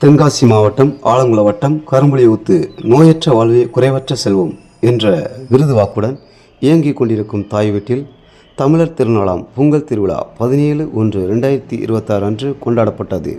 தென்காசி மாவட்டம் ஆலங்குள வட்டம் கரும்புலியூத்து நோயற்ற வாழ்வே குறைவற்ற செல்வம் என்ற விருது வாக்குடன் இயங்கிக் கொண்டிருக்கும் தாய் வீட்டில் தமிழர் திருநாளாம் பொங்கல் திருவிழா பதினேழு ஒன்று ரெண்டாயிரத்தி இருபத்தாறு அன்று கொண்டாடப்பட்டது.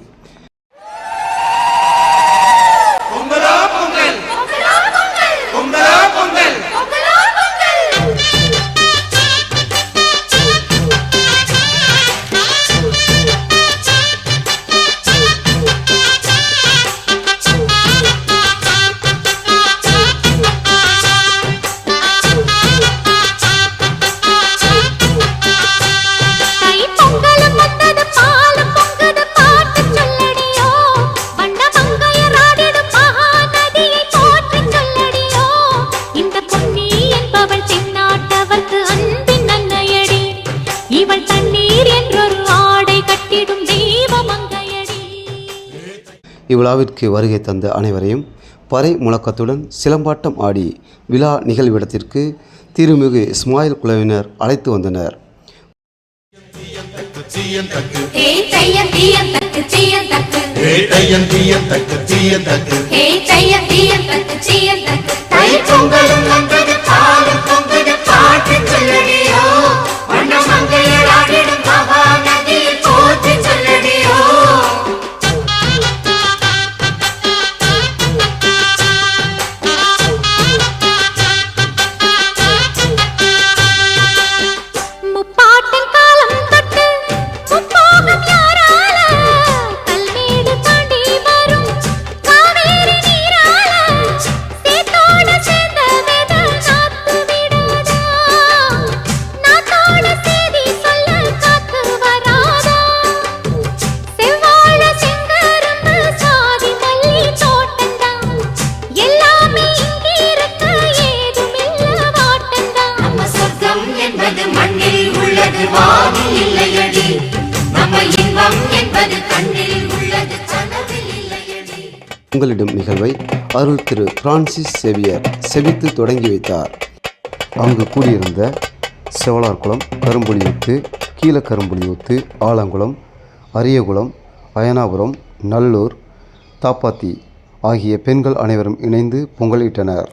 இவ்விழாவிற்கு வருகை தந்த அனைவரையும் பறை முழக்கத்துடன் சிலம்பாட்டம் ஆடி விழா நிகழ்விடத்திற்கு திருமிகு இஸ்மாயில் குழுவினர் அழைத்து வந்தனர். தக்கு உங்களிடம் நிகழ்வை அருள் திரு பிரான்சிஸ் சேவியர் செவித்து தொடங்கி வைத்தார். அங்கு கூடியிருந்த செவலார்குளம் கரும்புலியூத்து கீழக்கரும்புலியூத்து ஆலங்குளம் அரியகுளம் அயனாபுரம் நல்லூர் தாப்பாத்தி ஆகிய பெண்கள் அனைவரும் இணைந்து பொங்கலிட்டனர்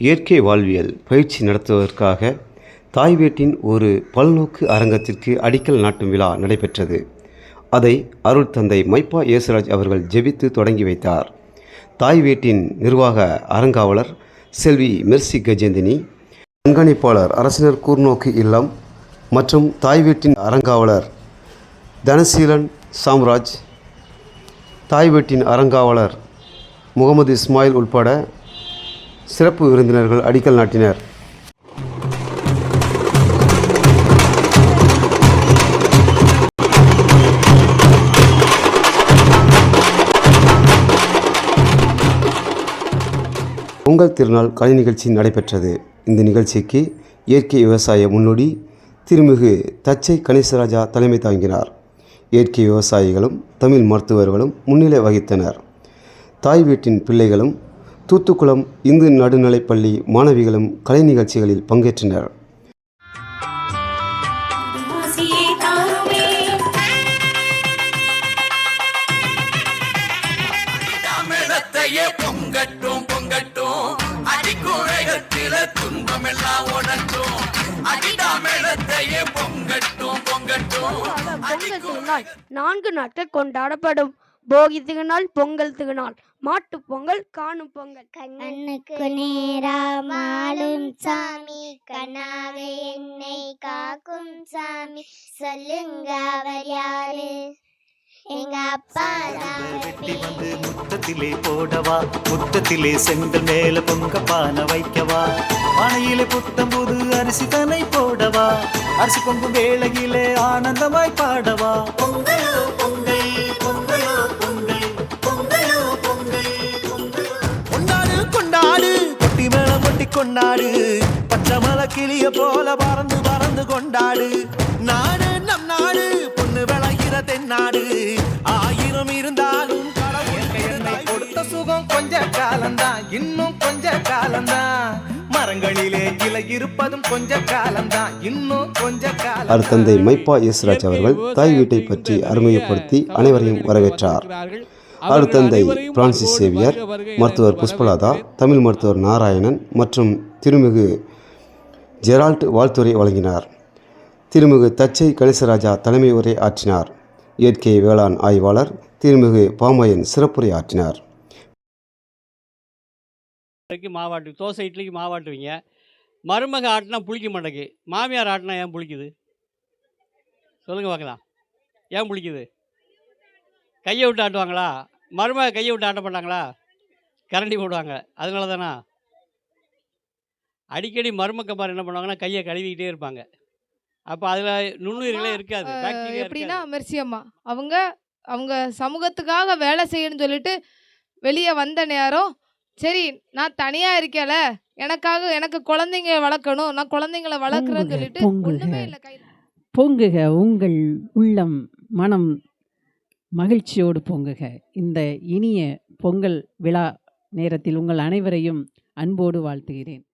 இயற்கை வாழ்வியல் பயிற்சி நடத்துவதற்காக தாய் வீட்டின் ஒரு பல்நோக்கு அரங்கத்திற்கு அடிக்கல் நாட்டும் விழா நடைபெற்றது. அதை அருள் தந்தை மைப்பா இயேசுராஜ் அவர்கள் ஜெபித்து தொடங்கி வைத்தார். தாய் வீட்டின் நிர்வாக அறங்காவலர் செல்வி மெர்சி கஜேந்தினி கண்காணிப்பாளர் அரசினர் கூர்நோக்கு இல்லம் மற்றும் தாய் வீட்டின் அறங்காவலர் தனசீலன் சாம்ராஜ் தாய் வீட்டின் அறங்காவலர் முகமது இஸ்மாயில் உட்பட சிறப்பு விருந்தினர்கள் அடிக்கல் நாட்டினர். பொங்கல் திருநாள் கலை நிகழ்ச்சி நடைபெற்றது. இந்த நிகழ்ச்சிக்கு இயற்கை விவசாய முன்னோடி திருமிகு தச்சை கணேசராஜா தலைமை தாங்கினார். இயற்கை விவசாயிகளும் தமிழ் மருத்துவர்களும் முன்னிலை வகித்தனர். தாய் வீட்டின் பிள்ளைகளும் தூத்துக்குளம் இந்து நடுநிலைப்பள்ளி மாணவிகளும் கலை நிகழ்ச்சிகளில் பங்கேற்றனர். பொங்கட்டும் பொங்கட்டும். துன்பமெல்லாம் அடிதாமிழத்தையே பொங்கட்டும் பொங்கட்டும். நான்கு நாட்கள் கொண்டாடப்படும். போகி திருநாள் பொங்கல் திருநாள் மாட்டுப் பொங்கல் காணும் பொங்கல். கண்ணுக்கு நேராமாலும் சாமி கண்ணாக என்னை காக்கும் சாமி. சொல்லுங்க அவர் யாரு? எங்க அப்பா தான் வெட்டி வந்து முத்தத்திலே போடவா? முத்தத்திலே செங்கல் மேல பொங்க பானை வைக்கவா? பானையிலே புத்தம் புது அரிசி தனை போடவா? அரிசி பொங்கும் வேளையிலே ஆனந்தமாய் பாடவா? பொங்கலோ கொண்டாடு. பச்சை மலை கிளிய போல பறந்து பறந்து கொண்டாடு. நாடு நம் நாடு பொண்ணு விளைகிற தென்னாடு. ஆயிரம் இருந்தாலும் கொடுத்த சுகம் கொஞ்ச காலம்தான் இன்னும் கொஞ்ச காலம்தான். மரங்களிலே இலை இருப்பதும் கொஞ்ச காலம்தான் இன்னும் கொஞ்ச காலம் அருட்தந்தை மைப்பா இயேசுராஜ் அவர்கள் தாய் வீட்டை பற்றி அருமையப்படுத்தி அனைவரையும் வரவேற்றார். அருட்தந்தை பிரான்சிஸ் சேவியர் மருத்துவர் புஷ்பலதா தமிழ் மருத்துவர் நாராயணன் மற்றும் திருமிகு ஜெரால்ட் வாழ்த்துரை வழங்கினார். திருமிகு தச்சை கணேசராஜா தலைமை உரை ஆற்றினார். இயற்கை வேளாண் ஆய்வாளர் திருமிகு பாமையன் சிறப்புரை ஆற்றினார். மாவாட்டு தோசை இட்லிக்கு மாவாட்டுவீங்க மருமக ஆட்டினா புளிக்க மாட்டேங்கு மாமியார் ஆட்டினா ஏன் புளிக்குது? சொல்லுங்கள் பார்க்கலாம். ஏன் புளிக்குது? கையை விட்டு ஆட்டுவாங்களா? மருமக கையை விட்டு ஆட்ட மாட்டாங்களா கரண்டி போடுவாங்க. அதனால தானா அடிக்கடி மருமக்கப்பார் என்ன பண்ணுவாங்கன்னா கையை கழுவிக்கிட்டே இருப்பாங்க. அப்போ அதில் நுண்ணுயிர்களே இருக்காது எப்படின்னா இருக்காது. மெர்சி அம்மா. அவங்க அவங்க சமூகத்துக்காக வேலை செய்யணும்னு சொல்லிட்டு வெளியே வந்த நேரம் சரி நான் தனியா இருக்கேல. எனக்காக எனக்கு குழந்தைங்க வளர்க்கணும். நான் குழந்தைங்கள வளர்க்குறேன்னு சொல்லிட்டு பொங்குக. பொங்குக உங்கள் உள்ளம் மனம் மகிழ்ச்சியோடு பொங்குக. இந்த இனிய பொங்கல் விழா நேரத்தில் உங்கள் அனைவரையும் அன்போடு வாழ்த்துகிறேன்.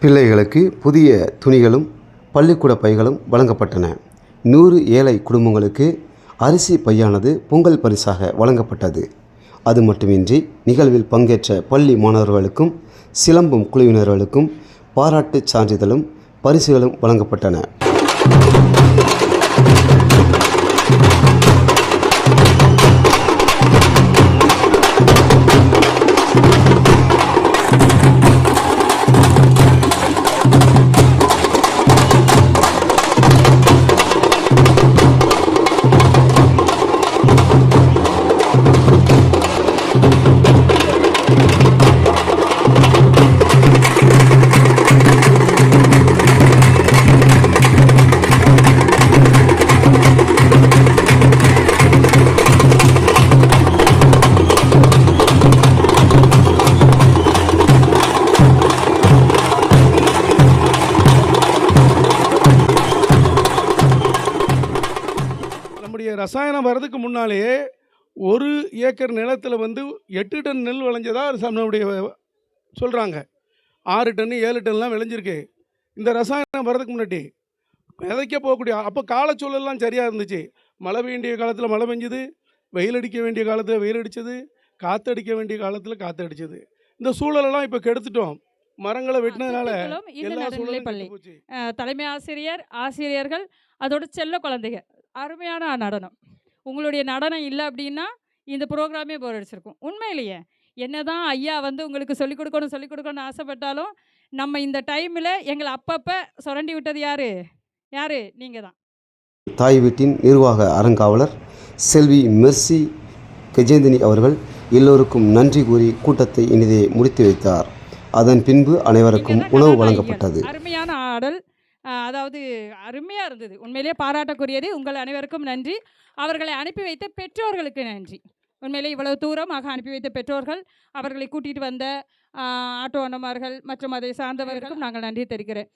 பிள்ளைகளுக்கு புதிய துணிகளும் பள்ளிக்கூட பைகளும் வழங்கப்பட்டன. நூறு ஏழை குடும்பங்களுக்கு அரிசி பையானது பொங்கல் பரிசாக வழங்கப்பட்டது. அது மட்டுமின்றி நிகழ்வில் பங்கேற்ற பள்ளி மாணவர்களுக்கும் சிலம்பம் குழுவினர்களுக்கும் பாராட்டுச் சான்றிதழும் பரிசுகளும் வழங்கப்பட்டன. ரசாயனம் வர்றதுக்கு முன்னாலேயே ஒரு ஏக்கர் நிலத்தில் வந்து எட்டு டன் நெல் விளைஞ்சதா ச- நம்முடைய சொல்கிறாங்க ஆறு டன் ஏழு டன்லாம் விளைஞ்சிருக்கு. இந்த ரசாயனம் வர்றதுக்கு முன்னாடி விதைக்க போகக்கூடிய அப்போ காலச்சூழல்லாம் சரியாக இருந்துச்சு. மழை வேண்டிய காலத்தில் மழை பெஞ்சுது வெயில் அடிக்க வேண்டிய காலத்தில் வெயில் அடிச்சது காற்று அடிக்க வேண்டிய காலத்தில் காற்று அடிச்சது. இந்த சூழலெல்லாம் இப்போ கெடுத்துட்டோம். மரங்களை வெட்டினதுனால தலைமை ஆசிரியர் ஆசிரியர்கள் அதோட செல்ல குழந்தைங்க அருமையான நடனம். உங்களுடைய நடனம் இல்லை அப்படின்னா இந்த ப்ரோக்ராமே போர் அடிச்சிருக்கும். உண்மையிலேயே என்னதான் ஐயா வந்து உங்களுக்கு சொல்லிக் கொடுக்கணும் சொல்லிக் கொடுக்கணும்னு ஆசைப்பட்டாலும் நம்ம இந்த டைமில் எங்களை அப்பப்போ சுரண்டி விட்டது யாரு? யாரு? நீங்கள் தான். தாய் வீட்டின் நிர்வாக அறங்காவலர் செல்வி மெர்சி கஜேந்தினி அவர்கள் எல்லோருக்கும் நன்றி கூறி கூட்டத்தை இனிதே முடித்து வைத்தார். அதன் பின்பு அனைவருக்கும் உணவு வழங்கப்பட்டது. அருமையான ஆடல். அதாவது அருமையாக இருந்தது. உண்மையிலேயே பாராட்டக்குரியது உங்கள் அனைவருக்கும் நன்றி. அவர்களை அனுப்பி வைத்த பெற்றோர்களுக்கு நன்றி. உண்மையிலே இவ்வளவு தூரமாக அனுப்பி வைத்த பெற்றோர்கள் அவர்களை கூட்டிகிட்டு வந்த ஆட்டோ அண்ணமார்கள் மற்றும் அதை சார்ந்தவர்களுக்கும் நாங்கள் நன்றி தெரிகிறேன்